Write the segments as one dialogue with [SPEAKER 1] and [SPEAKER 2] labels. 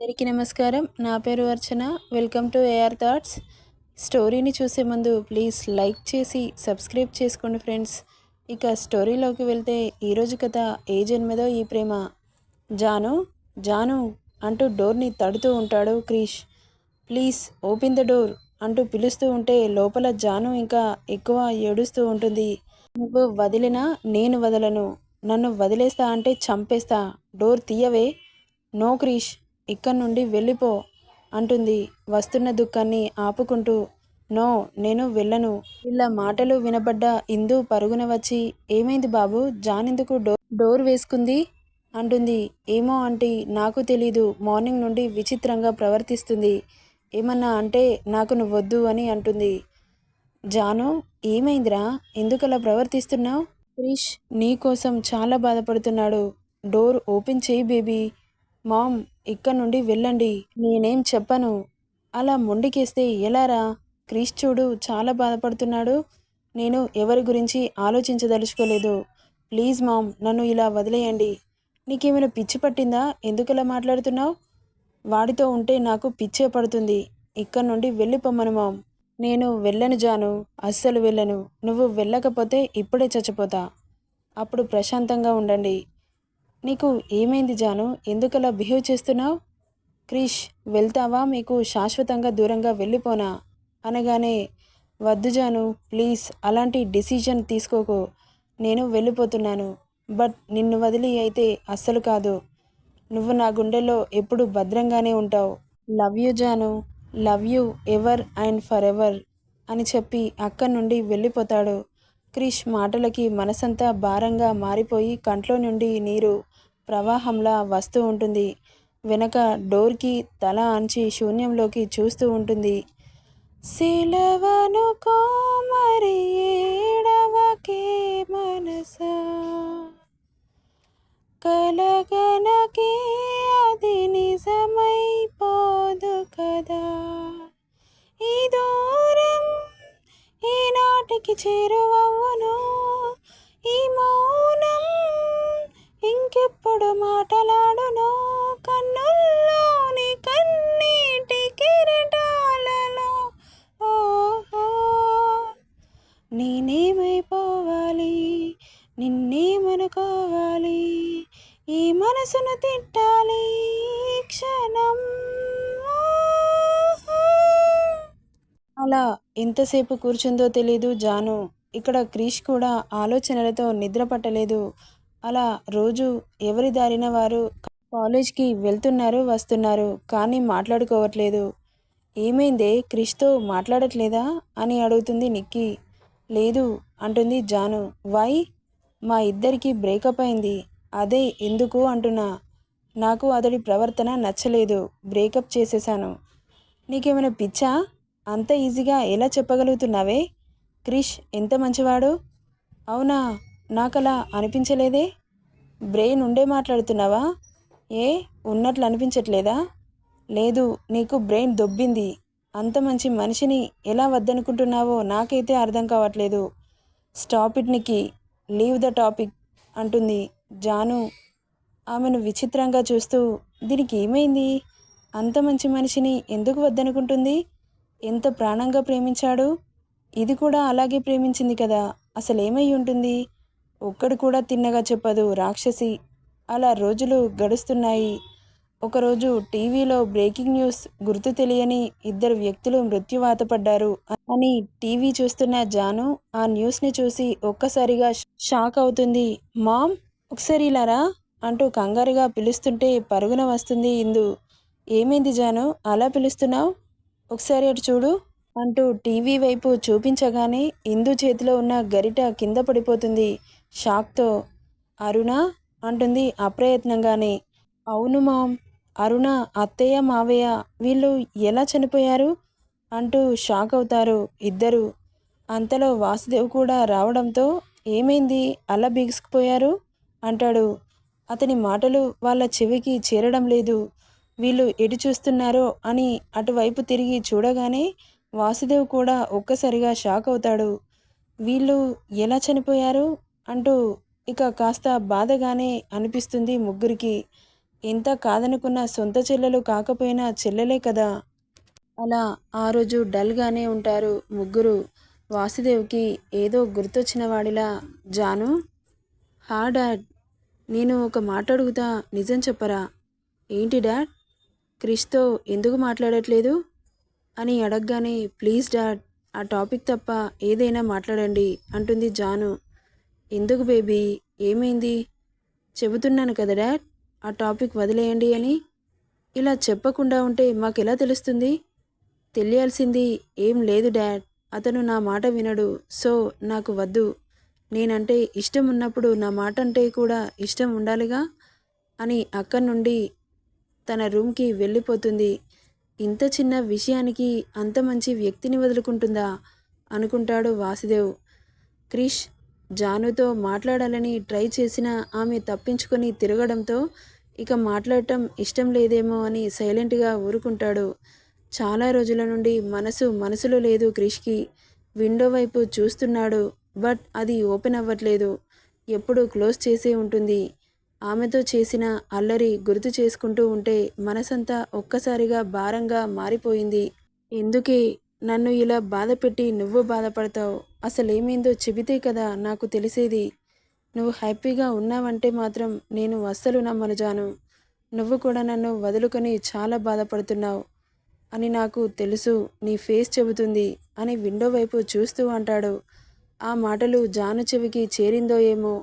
[SPEAKER 1] అందరికీ నమస్కారం. నా పేరు Archana. Welcome to AR thoughts. స్టోరీని చూసే ముందు ప్లీజ్ లైక్ చేసి సబ్స్క్రైబ్ చేసుకోండి ఫ్రెండ్స్. ఇక స్టోరీలోకి వెళ్తే ఈరోజు కథ ఏ జన్మదో ఈ ప్రేమ. జాను జాను అంటూ డోర్ని తడుతూ ఉంటాడు Krish. Please open the door అంటూ పిలుస్తూ ఉంటే లోపల జాను ఇంకా ఎక్కువ ఏడుస్తూ ఉంటుంది. నువ్వు వదిలినా నేను వదలను. నన్ను వదిలేస్తా అంటే చంపేస్తా. డోర్ తీయవే. నో క్రీష్. ఇక్కడి నుండి వెళ్ళిపో అంటుంది. వస్తున్న దుఃఖాన్ని ఆపుకుంటూ నో నేను వెళ్ళను. ఇలా మాటలు వినబడ్డ ఇందు పరుగున వచ్చి ఏమైంది బాబు? జానెందుకు డోర్ డోర్ వేసుకుంది? అంటుంది. ఏమో ఆంటీ నాకు తెలీదు. మార్నింగ్ నుండి విచిత్రంగా ప్రవర్తిస్తుంది. ఏమన్నా అంటే నాకు నువ్వొద్దు అని అంటుంది. జాను ఏమైందిరా? ఎందుకలా ప్రవర్తిస్తున్నావు? క్రిష్ నీ కోసం చాలా బాధపడుతున్నాడు. డోర్ ఓపెన్ చేయి బేబీ. మామ్ ఇక్కడ నుండి వెళ్ళండి నేనేం చెప్పను. అలా మొండికేస్తే ఎలారా? క్రీష్ చూడు చాలా బాధపడుతున్నాడు. నేను ఎవరి గురించి ఆలోచించదలుచుకోలేదు. ప్లీజ్ మామ్ నన్ను ఇలా వదిలేయండి. నీకేమైనా పిచ్చి పట్టిందా? ఎందుకలా మాట్లాడుతున్నావు? వాడితో ఉంటే నాకు పిచ్చే పడుతుంది. ఇక్కడ నుండి వెళ్ళిపోమ్మను మామ్. నేను వెళ్ళను జాను అస్సలు వెళ్ళను. నువ్వు వెళ్ళకపోతే ఇప్పుడే చచ్చిపోతా. అప్పుడు ప్రశాంతంగా ఉండండి. నీకు ఏమైంది జాను? ఎందుకలా బిహేవ్ చేస్తున్నావు? క్రిష్ వెళ్తావా? మీకు శాశ్వతంగా దూరంగా వెళ్ళిపోనా? అనగానే వద్దు జాను ప్లీజ్ అలాంటి డిసిజన్ తీసుకోకు. నేను వెళ్ళిపోతున్నాను. బట్ నిన్ను వదిలి అయితే అస్సలు కాదు. నువ్వు నా గుండెలో ఎప్పుడు భద్రంగానే ఉంటావు. Love you Janu. Love you ever and forever అని చెప్పి అక్కడి నుండి వెళ్ళిపోతాడు. క్రిష్ మాటలకి మనసంతా భారంగా మారిపోయి కంట్లో నుండి నీరు ప్రవాహంలా వస్తూ ఉంటుంది. వెనక డోర్కి తల అంచి శూన్యంలోకి చూస్తూ ఉంటుంది. సిలవను కోమరి ఏడవకే మనసా. కలగనకే అది నిజమైపోదు కదా. ఈ దూరం ఈనాటికి చేరువవును మాటలాడును. కన్నుల్లోని కన్నీటి కిరటాలలో. ఓహో నేనేమైపోవాలి? నిన్నేమనుకోవాలి? ఈ మనసును తిట్టాలి క్షణం. అలా ఎంతసేపు కూర్చుందో తెలీదు జాను. ఇక్కడ క్రీష్ కూడా ఆలోచనలతో నిద్ర పట్టలేదు అలా రోజు ఎవరి దారిన వారు కాలేజ్కి వెళ్తున్నారు వస్తున్నారు కానీ మాట్లాడుకోవట్లేదు. ఏమైందే? క్రిష్తో మాట్లాడట్లేదా? అని అడుగుతుంది నిక్కీ. లేదు అంటుంది జాను. వై? మా ఇద్దరికి బ్రేకప్ అయింది. అదే ఎందుకు అంటున్నా? నాకు అతడి ప్రవర్తన నచ్చలేదు. బ్రేకప్ చేసేశాను. నీకేమైనా పిచ్చా? అంత ఈజీగా ఎలా చెప్పగలుగుతున్నావే? క్రిష్ ఎంత మంచివాడు? అవునా? నాకలా అనిపించలేదే? బ్రెయిన్ ఉండే మాట్లాడుతున్నావా? ఏ ఉన్నట్లు అనిపించట్లేదా? లేదు నీకు బ్రెయిన్ దొబ్బింది. అంత మంచి మనిషిని ఎలా వద్దనుకుంటున్నావో నాకైతే అర్థం కావట్లేదు. స్టాప్ ఇట్ నికి లీవ్ ద టాపిక్ అంటుంది జాను. ఆమెను విచిత్రంగా చూస్తూ దీనికి ఏమైంది? అంత మంచి మనిషిని ఎందుకు వద్దనుకుంటుంది? ఎంత ప్రాణంగా ప్రేమించాడు? ఇది కూడా అలాగే ప్రేమించింది కదా అసలు ఏమై ఉంటుంది? ఒక్కడు కూడా తిన్నగా చెప్పదు. రాక్షసి అలా రోజులు గడుస్తున్నాయి. ఒకరోజు టీవీలో బ్రేకింగ్ న్యూస్ గుర్తు తెలియని ఇద్దరు వ్యక్తులు మృత్యువాత పడ్డారు. అని టీవీ చూస్తున్న జాను ఆ న్యూస్ని చూసి ఒక్కసారిగా షాక్ అవుతుంది. మామ్ ఒకసారి ఇలారా అంటూ కంగారుగా పిలుస్తుంటే పరుగున వస్తుంది ఇందు. ఏమైంది జాను? అలా పిలుస్తున్నావు? ఒకసారి అటు చూడు అంటూ టీవీ వైపు చూపించగానే ఇందు చేతిలో ఉన్న గరిట కింద పడిపోతుంది. షాక్తో అరుణ అంటుంది అప్రయత్నంగానే. అవును మామ్ అరుణ అత్తయ్య మావయ్య వీళ్ళు ఎలా చనిపోయారు? అంటూ షాక్ అవుతారు ఇద్దరు. అంతలో వాసుదేవ్ కూడా రావడంతో ఏమైంది? అలా బిగుసుకుపోయారు? అంటాడు. అతని మాటలు వాళ్ళ చెవికి చేరడం లేదు. వీళ్ళు ఎటు చూస్తున్నారో అని అటువైపు తిరిగి చూడగానే వాసుదేవ్ కూడా ఒక్కసారిగా షాక్ అవుతాడు. వీళ్ళు ఎలా చనిపోయారు? అంటూ ఇక కాస్త బాధగానే అనిపిస్తుంది ముగ్గురికి. ఎంత కాదనుకున్న సొంత చెల్లెలు కాకపోయినా చెల్లెలే కదా? అలా ఆ రోజు డల్గానే ఉంటారు ముగ్గురు. వాసుదేవ్కి ఏదో గుర్తొచ్చిన వాడిలా జాను? హా డాడ్! నేను ఒక మాట అడుగుతా నిజం చెప్పరా? ఏంటి డాడ్? క్రిష్తో ఎందుకు మాట్లాడట్లేదు? అని అడగగానే ప్లీజ్ డాడ్! ఆ టాపిక్ తప్ప ఏదైనా మాట్లాడండి అంటుంది జాను. ఎందుకు బేబీ? ఏమైంది? చెబుతున్నాను కదా డాడ్ ఆ టాపిక్ వదిలేయండి అని. ఇలా చెప్పకుండా ఉంటే మాకెలా తెలుస్తుంది? తెలియాల్సింది ఏం లేదు డాడ్. అతను నా మాట వినడు సో నాకు వద్దు. నేనంటే ఇష్టం ఉన్నప్పుడు నా మాట అంటే కూడా ఇష్టం ఉండాలిగా అని అక్కడి నుండి తన రూమ్కి వెళ్ళిపోతుంది. ఇంత చిన్న విషయానికి అంత మంచి వ్యక్తిని వదులుకుంటుందా అనుకుంటాడు వాసుదేవ్. క్రిష్ జానుతో మాట్లాడాలని ట్రై చేసినా ఆమె తప్పించుకొని తిరగడంతో ఇక మాట్లాడటం ఇష్టం లేదేమో అని సైలెంట్గా ఊరుకుంటాడు. చాలా రోజుల నుండి మనసు మనసులో లేదు క్రిష్కి. విండో వైపు చూస్తున్నాడు బట్ అది ఓపెన్ అవ్వట్లేదు. ఎప్పుడు క్లోజ్ చేసే ఉంటుంది. ఆమెతో చేసిన అల్లరి గుర్తు చేసుకుంటూ ఉంటే మనసంతా ఒక్కసారిగా భారంగా మారిపోయింది. ఎందుకే నన్ను ఇలా బాధ పెట్టి నువ్వు బాధపడతావు. అసలేమైందో చెబితే కదా నాకు తెలిసేది. నువ్వు హ్యాపీగా ఉన్నావంటే మాత్రం నేను అస్సలు నమ్మను జాను నువ్వు కూడా నన్ను వదులుకొని చాలా బాధపడుతున్నావు అని నాకు తెలుసు. నీ ఫేస్ చెబుతుంది అని విండో వైపు చూస్తూ అంటాడు. ఆ మాటలు జాను చెవికి చేరిందో ఏమో.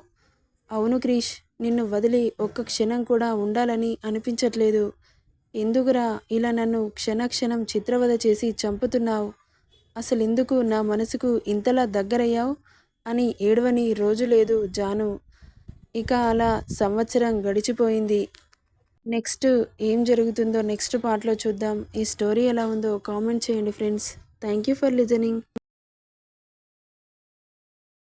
[SPEAKER 1] అవును క్రీష్ నిన్ను వదిలి ఒక్క క్షణం కూడా ఉండాలని అనిపించట్లేదు. ఎందుకురా ఇలా నన్ను క్షణక్షణం చిత్రవద చేసి చంపుతున్నావు? అసలు ఎందుకు నా మనసుకు ఇంతలా దగ్గరయ్యావు? అని ఏడవని రోజు లేదు జాను. ఇక అలా సంవత్సరం గడిచిపోయింది. నెక్స్ట్ ఏం జరుగుతుందో నెక్స్ట్ పార్ట్లో చూద్దాం. ఈ స్టోరీ ఎలా ఉందో కామెంట్ చేయండి friends. Thank you for listening.